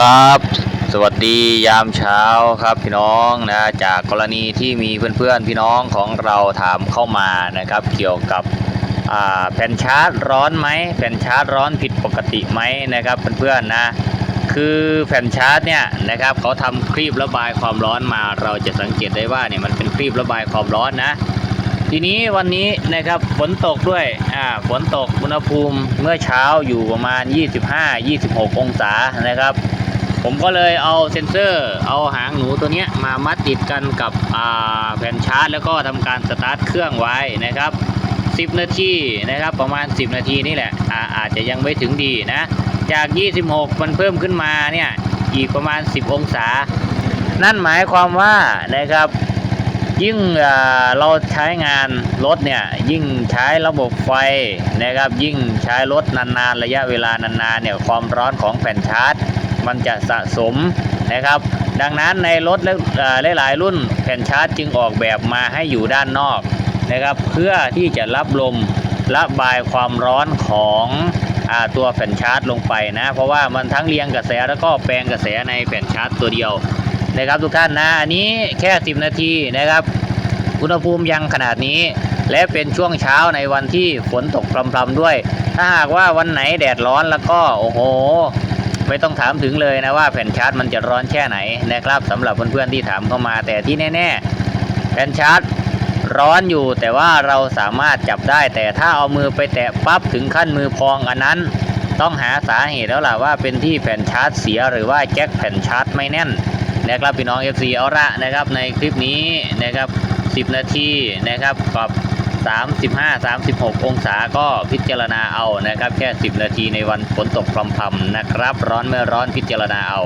ครับสวัสดียามเช้าครับพี่น้องนะจากกรณีที่มีเพื่อนๆพี่น้องของเราถามเข้ามานะครับ เกี่ยวกับแผ่นชาร์จร้อนไหมแผ่นชาร์จร้อนผิดปกติไหมนะครับเพื่อนๆนะคือแผ่นชาร์จเนี่ยนะครับเขาทำครีบระบายความร้อนมาเราจะสังเกตได้ว่าเนี่ยมันเป็นครีบระบายความร้อนนะ ทีนี้วันนี้นะครับฝนตกด้วยอ่าฝนตกอุณหภูมิเมื่อเช้าอยู่ประมาณ 25-26 องศานะครับ ผมก็เลยเอาเซ็นเซอร์ เอาหางหนูตัวนี้มามัดติดกันกับแผ่นชาร์จ แล้วก็ทำการสตาร์ทเครื่องไว้นะครับ 10 นาทีนะครับประมาณ 10 นาทีนี่แหละอาอาจจะยังไม่ถึงดีนะ จาก 26 มันเพิ่มขึ้นมาเนี่ยอีกประมาณ 10 องศา นั่นหมายความว่านะครับยิ่งเอ่อเราใช้งานรถเนี่ยยิ่งใช้ระบบไฟนะครับยิ่งใช้รถนานๆ ระยะเวลานานๆเนี่ยความร้อนของแผ่นชาร์จ มันจะสะสมนะครับ ดังนั้นในรถและหลาย ๆ รุ่นแผ่นชาร์จจึงออกแบบมาให้อยู่ด้านนอกนะครับ เพื่อที่จะรับลมระบายความร้อนของอตัวแผ่นชาร์จลงไปนะ เพราะว่ามันทั้งเรียงกระแสแล้วก็แปลงกระแสในแผ่นชาร์จตัวเดียวนะครับทุกท่านนะอันนี้แค่ 10 นาทีนะครับอุณหภูมิยังขนาดนี้ และเป็นช่วงเช้าในวันที่ฝนตกพรำๆด้วย ถ้าหากว่าวันไหนแดดร้อนแล้วก็โอ้โห ไม่ต้องถามถึงเลยนะว่าแผ่นชาร์จมันจะร้อนแค่ไหนนะครับสำหรับเพื่อนๆที่ถามเข้ามา แต่ที่แน่ๆ แผ่นชาร์จร้อนอยู่ แต่ว่าเราสามารถจับได้ แต่ถ้าเอามือไปแตะปั๊บถึงขั้นมือพองอันนั้น ต้องหาสาเหตุแล้วล่ะว่าเป็นที่แผ่นชาร์จเสียหรือว่าแจ็คแผ่นชาร์จไม่แน่นนะครับพี่น้อง FC เอาละนะครับในคลิปนี้นะครับ 10 นาทีนะครับกับ 35 36 องศาก็พิจารณาเอานะครับ แค่ 10 นาทีในวันฝนตกพรำๆนะครับ ร้อนไม่ร้อนพิจารณาเอา